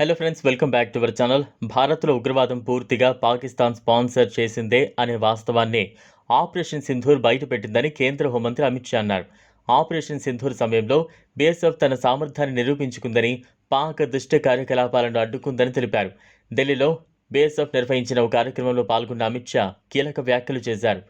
Hello friends welcome back to our channel భారత్లో ఉగ్రవాదం పూర్తిగా పాకిస్తాన్ స్పాన్సర్ చేసిందే అనే వాస్తవాన్ని ఆపరేషన్ సింధూర్ బయటపెట్టిందని కేంద్ర హోంమంత్రి అమిత్ షా అన్నారు. ఆపరేషన్ సింధూర్ సమయంలో బీఎస్ఎఫ్ తన సామర్థ్యాన్ని నిరూపించుకుందని పాక్ దుష్ట కార్యకలాపాలను అడ్డుకుందని తెలిపారు. ఢిల్లీలో బీఎస్ఎఫ్ నిర్వహించిన ఒక కార్యక్రమంలో పాల్గొన్న అమిత్ షా కీలక వ్యాఖ్యలు చేశారు.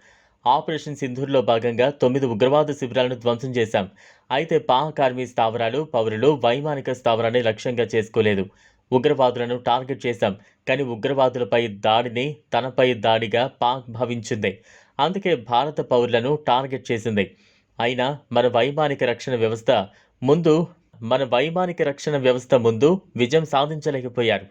ఆపరేషన్ సింధూర్లో భాగంగా తొమ్మిది ఉగ్రవాద శిబిరాలను ధ్వంసం చేశాం. అయితే పాక్ ఆర్మీ స్థావరాలు పౌరులు వైమానిక స్థావరాన్ని లక్ష్యంగా చేసుకోలేదు. ఉగ్రవాదులను టార్గెట్ చేశాం కానీ ఉగ్రవాదులపై దాడిని తనపై దాడిగా పాక్ భావించింది. అందుకే భారత పౌరులను టార్గెట్ చేసింది. అయినా మన వైమానిక రక్షణ వ్యవస్థ ముందు మన వైమానిక రక్షణ వ్యవస్థ ముందు విజయం సాధించలేకపోయారు.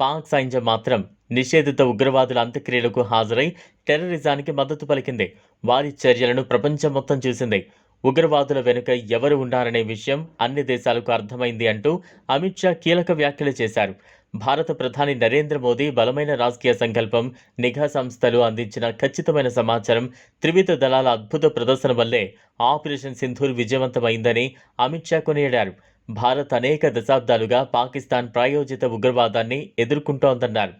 పాక్ సైన్యం మాత్రం నిషేధిత ఉగ్రవాదుల అంత్యక్రియలకు హాజరై టెర్రరిజానికి మద్దతు పలికింది. వారి చర్యలను ప్రపంచం మొత్తం చూసింది. ఉగ్రవాదుల వెనుక ఎవరు ఉన్నారనే విషయం అన్ని దేశాలకు అర్థమైంది అంటూ అమిత్ షా కీలక వ్యాఖ్యలు చేశారు. భారత ప్రధాని నరేంద్ర మోదీ బలమైన రాజకీయ సంకల్పం నిఘా సంస్థలు అందించిన ఖచ్చితమైన సమాచారం త్రివిధ దళాల అద్భుత ప్రదర్శన వల్లే ఆపరేషన్ సింధూర్ విజయవంతమైందని అమిత్ షా కొనియాడారు. భారత్ అనేక దశాబ్దాలుగా పాకిస్తాన్ ప్రాయోజిత ఉగ్రవాదాన్ని ఎదుర్కొంటోందన్నారు.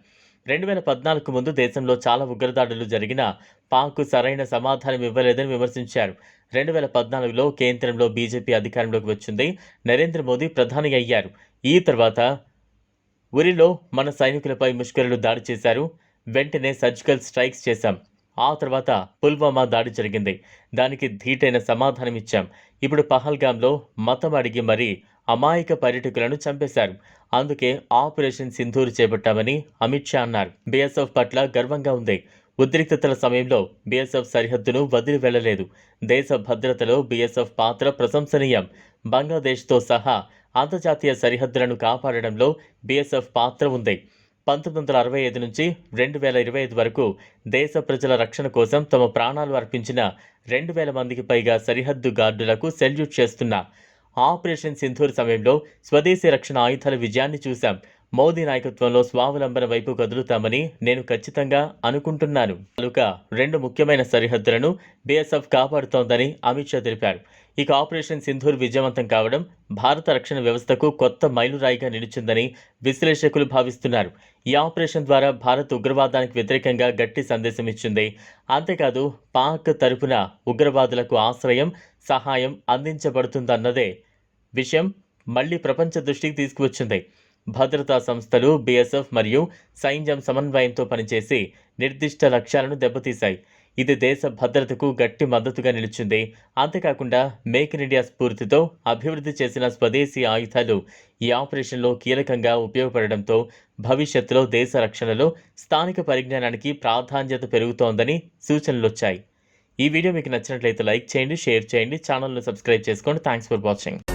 రెండు వేల పద్నాలుగు ముందు దేశంలో చాలా ఉగ్రదాడులు జరిగినా పాక్ సరైన సమాధానం ఇవ్వలేదని విమర్శించారు. రెండు వేల పద్నాలుగులో కేంద్రంలో బీజేపీ అధికారంలోకి వచ్చింది. నరేంద్ర మోదీ ప్రధాని అయ్యారు. ఈ తర్వాత ఉరిలో మన సైనికులపై ముష్కరులు దాడి చేశారు. వెంటనే సర్జికల్ స్ట్రైక్స్ చేశాం. ఆ తర్వాత పుల్వామా దాడి జరిగింది. దానికి ధీటైన సమాధానం ఇచ్చాం. ఇప్పుడు పహల్గాంలో మతం అడిగి మరీ అమాయక పర్యటకులను చంపేశారు. అందుకే ఆపరేషన్ సింధూర్ చేపట్టామని అమిత్ షా అన్నారు. బీఎస్ఎఫ్ పట్ల గర్వంగా ఉంది. ఉద్రిక్తతల సమయంలో బీఎస్ఎఫ్ సరిహద్దును వదిలి వెళ్ళలేదు దేశ భద్రతలో బీఎస్ఎఫ్ పాత్ర ప్రశంసనీయం. బంగ్లాదేశ్తో సహా అంతర్జాతీయ సరిహద్దులను కాపాడడంలో బీఎస్ఎఫ్ పాత్ర ఉంది. పంతొమ్మిది వందల అరవై ఐదు నుంచి రెండు వేల ఇరవై ఐదు వరకు దేశ ప్రజల రక్షణ కోసం తమ ప్రాణాలు అర్పించిన రెండు వేల మందికి పైగా సరిహద్దు గార్డులకు సెల్యూట్ చేస్తున్న ఆపరేషన్ సింధూర్ సమయంలో స్వదేశీ రక్షణ ఆయుధాల విజయాన్ని చూశాం. మోదీ నాయకత్వంలో స్వావలంబన వైపు కదులుతామని నేను ఖచ్చితంగా అనుకుంటున్నాను. కనుక రెండు ముఖ్యమైన సరిహద్దులను బీఎస్ఎఫ్ కాపాడుతోందని అమిత్ షా తెలిపారు. ఇక ఆపరేషన్ సింధూర్ విజయవంతం కావడం భారత రక్షణ వ్యవస్థకు కొత్త మైలురాయిగా నిలిచిందని విశ్లేషకులు భావిస్తున్నారు. ఈ ఆపరేషన్ ద్వారా భారత్ ఉగ్రవాదానికి వ్యతిరేకంగా గట్టి సందేశం ఇచ్చింది. అంతేకాదు పాక్ తరపున ఉగ్రవాదులకు ఆశ్రయం సహాయం అందించబడుతుందన్నదే విషయం మళ్ళీ ప్రపంచ దృష్టికి తీసుకువచ్చింది. భద్రతా సంస్థలు బీఎస్ఎఫ్ మరియు సైన్యం సమన్వయంతో పనిచేసి నిర్దిష్ట లక్ష్యాలను దెబ్బతీశాయి. ఇది దేశ భద్రతకు గట్టి మద్దతుగా నిలిచింది. అంతేకాకుండా మేక్ ఇన్ ఇండియా స్ఫూర్తితో అభివృద్ధి చేసిన స్వదేశీ ఆయుధాలు ఈ ఆపరేషన్లో కీలకంగా ఉపయోగపడడంతో భవిష్యత్తులో దేశ రక్షణలో స్థానిక పరిజ్ఞానానికి ప్రాధాన్యత పెరుగుతోందని సూచనలొచ్చాయి ఈ వీడియో మీకు నచ్చినట్లయితే లైక్ చేయండి షేర్ చేయండి ఛానల్ను సబ్స్క్రైబ్ చేసుకోండి. Thanks for watching